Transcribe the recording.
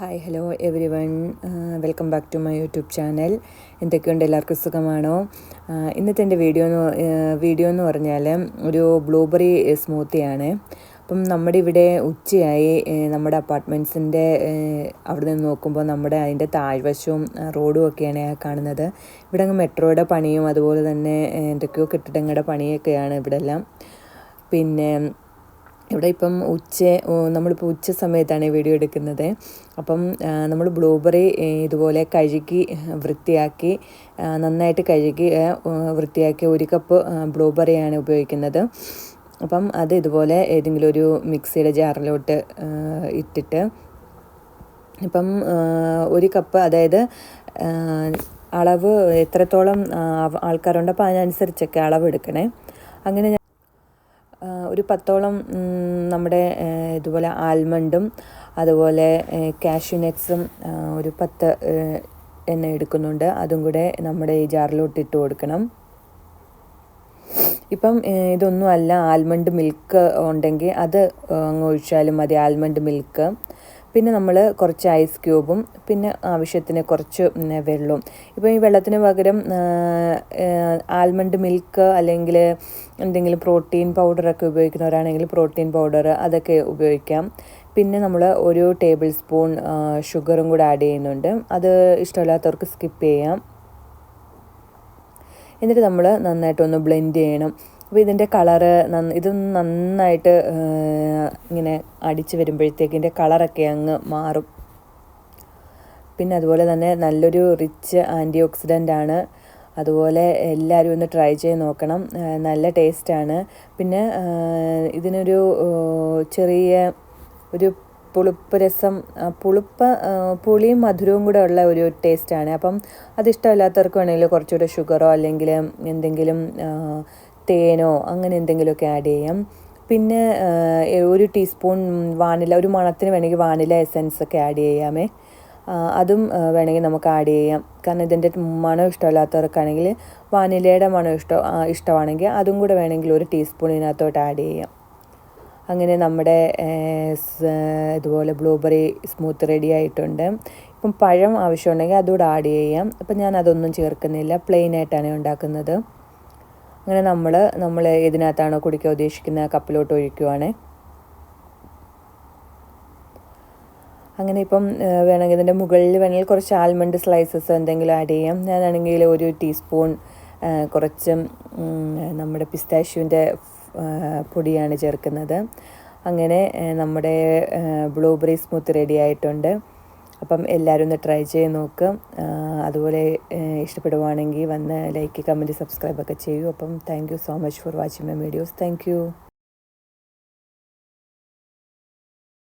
Hi hello everyone welcome back to my YouTube channel എന്തൊക്കെയുണ്ട്? എല്ലാവർക്കും സുഖമാണോ? ഇന്നത്തെ എന്റെ വീഡിയോ എന്ന് വീഡിയോ എന്ന് പറഞ്ഞാൽ ഒരു ബ്ലൂബെറി സ്മൂത്തിയാണ് അപ്പം നമ്മുടെ ഇവിടെ ഉച്ചയായി. നമ്മുടെ അപ്പാർട്ട്മെന്റ്സിന്റെ അവിടെ നിന്ന് നോക്കുമ്പോൾ നമ്മുടെ അതിന്റെ താഴ്വശവും റോഡും ഒക്കെയാണ് കാണുന്നത്. ഇവിടെ അങ്ങ് മെട്രോയുടെ പണിയും അതുപോലെ തന്നെ എന്തൊക്കെയോ കെട്ടിടങ്ങളുടെ പണിയൊക്കെയാണ് ഇവിടെ എല്ലാം പിന്നെ ഇവിടെ ഇപ്പം ഉച്ച നമ്മളിപ്പോൾ ഉച്ച സമയത്താണ് വീഡിയോ എടുക്കുന്നത്. അപ്പം നമ്മൾ ബ്ലൂബെറി ഇതുപോലെ കഴുകി വൃത്തിയാക്കി നന്നായിട്ട് കഴുകി വൃത്തിയാക്കി ഒരു കപ്പ് ബ്ലൂബെറിയാണ് ഉപയോഗിക്കുന്നത്. അപ്പം അത് ഇതുപോലെ ഏതെങ്കിലും ഒരു മിക്സിയുടെ ജാറിലോട്ട് ഇട്ടിട്ട് ഇപ്പം ഒരു കപ്പ് അതായത് അളവ് എത്രത്തോളം ആൾക്കാരുണ്ട് അപ്പോൾ അതിനനുസരിച്ചൊക്കെ അളവ് എടുക്കണേ അങ്ങനെ ഒരു പത്തോളം നമ്മുടെ ഇതുപോലെ ആൽമണ്ടും അതുപോലെ കാഷ്യൂനെക്സും ഒരു പത്ത് എണ്ണ എടുക്കുന്നുണ്ട്. അതും കൂടെ നമ്മുടെ ഈ ജാറിലോട്ട് ഇട്ട് കൊടുക്കണം. ഇപ്പം ഇതൊന്നുമല്ല ആൽമണ്ട് മിൽക്ക് ഉണ്ടെങ്കിൽ അത് അങ്ങ് ഒഴിച്ചാലും മതി ആൽമണ്ട് മിൽക്ക്. പിന്നെ നമ്മൾ കുറച്ച് ഐസ് ക്യൂബും പിന്നെ ആവശ്യത്തിന് കുറച്ച് വെള്ളവും. ഇപ്പോൾ ഈ വെള്ളത്തിന് പകരം ആൽമണ്ട് മിൽക്ക് അല്ലെങ്കിൽ എന്തെങ്കിലും പ്രോട്ടീൻ പൗഡറൊക്കെ ഉപയോഗിക്കുന്നവരാണെങ്കിൽ പ്രോട്ടീൻ പൗഡർ അതൊക്കെ ഉപയോഗിക്കാം. പിന്നെ നമ്മൾ ഒരു ടേബിൾ സ്പൂൺ ഷുഗറും കൂടെ ആഡ് ചെയ്യുന്നുണ്ട്. അത് ഇഷ്ടമില്ലാത്തവർക്ക് സ്കിപ്പ് ചെയ്യാം. എന്നിട്ട് നമ്മൾ നന്നായിട്ടൊന്ന് ബ്ലെൻഡ് ചെയ്യണം. അപ്പോൾ ഇതിന്റെ കളറ് ഇത് നന്നായിട്ട് ഇങ്ങനെ അടിച്ച് വരുമ്പോഴത്തേക്ക് ഇതിന്റെ കളറൊക്കെ അങ്ങ് മാറും. പിന്നെ അതുപോലെ തന്നെ നല്ലൊരു റിച്ച് ആന്റി ഓക്സിഡന്റ് ആണ്. അതുപോലെ എല്ലാവരും ഒന്ന് ട്രൈ ചെയ്ത് നോക്കണം. നല്ല ടേസ്റ്റാണ് പിന്നെ ഇതിനൊരു ചെറിയ ഒരു പുളിപ്പ് രസം പുളിപ്പ് പുളിയും മധുരവും കൂടെ ഉള്ള ഒരു ടേസ്റ്റാണ് അപ്പം അതിഷ്ടമില്ലാത്തവർക്ക് വേണമെങ്കിൽ കുറച്ചുകൂടെ ഷുഗറോ അല്ലെങ്കിൽ എന്തെങ്കിലും തേനോ അങ്ങനെ എന്തെങ്കിലുമൊക്കെ ആഡ് ചെയ്യാം. പിന്നെ ഒരു ടീസ്പൂൺ വാനില ഒരു മണത്തിന് വേണമെങ്കിൽ വാനില എസൻസ് ഒക്കെ ആഡ് ചെയ്യാമേ. അതും വേണമെങ്കിൽ നമുക്ക് ആഡ് ചെയ്യാം. കാരണം ഇതിന്റെ മണം ഇഷ്ടമില്ലാത്തവർക്കാണെങ്കിൽ വാനിലയുടെ മണം ഇഷ്ടം ഇഷ്ടമാണെങ്കിൽ അതും കൂടെ വേണമെങ്കിൽ ഒരു ടീസ്പൂൺ ഇതിനകത്തോട്ട് ആഡ് ചെയ്യാം. അങ്ങനെ നമ്മുടെ ഇതുപോലെ ബ്ലൂബെറി സ്മൂത്ത് റെഡി ആയിട്ടുണ്ട്. ഇപ്പം പഴം ആവശ്യമുണ്ടെങ്കിൽ അതുകൂടെ ആഡ് ചെയ്യാം. അപ്പം ഞാൻ അതൊന്നും ചേർക്കുന്നില്ല. പ്ലെയിൻ ആയിട്ടാണ് ഉണ്ടാക്കുന്നത്. അങ്ങനെ നമ്മൾ നമ്മൾ ഇതിനകത്താണോ കുടിക്കാൻ ഉദ്ദേശിക്കുന്ന കപ്പിലോട്ട് ഒഴിക്കുവാണ്. അങ്ങനെ ഇപ്പം വേണമെങ്കിൽ ഇതിന്റെ മുകളിൽ വേണമെങ്കിൽ കുറച്ച് ആൽമണ്ട് സ്ലൈസസ് എന്തെങ്കിലും ആഡ് ചെയ്യാം. ഞാനാണെങ്കിൽ ഒരു ടീസ്പൂൺ കുറച്ച് നമ്മുടെ പിസ്താഷ്യൂവിന്റെ പൊടിയാണ് ചേർക്കുന്നത്. അങ്ങനെ നമ്മുടെ ബ്ലൂബെറി സ്മൂത്ത് റെഡി ആയിട്ടുണ്ട്. അപ്പം എല്ലാവരും ഒന്ന് ട്രൈ ചെയ്ത് നോക്ക്. അതുപോലെ ഇഷ്ടപ്പെടുവാണെങ്കിൽ വന്ന് ലൈക്ക് കമന്റ് സബ്സ്ക്രൈബ് ഒക്കെ ചെയ്യൂ. അപ്പം thank so much for watching my videos thank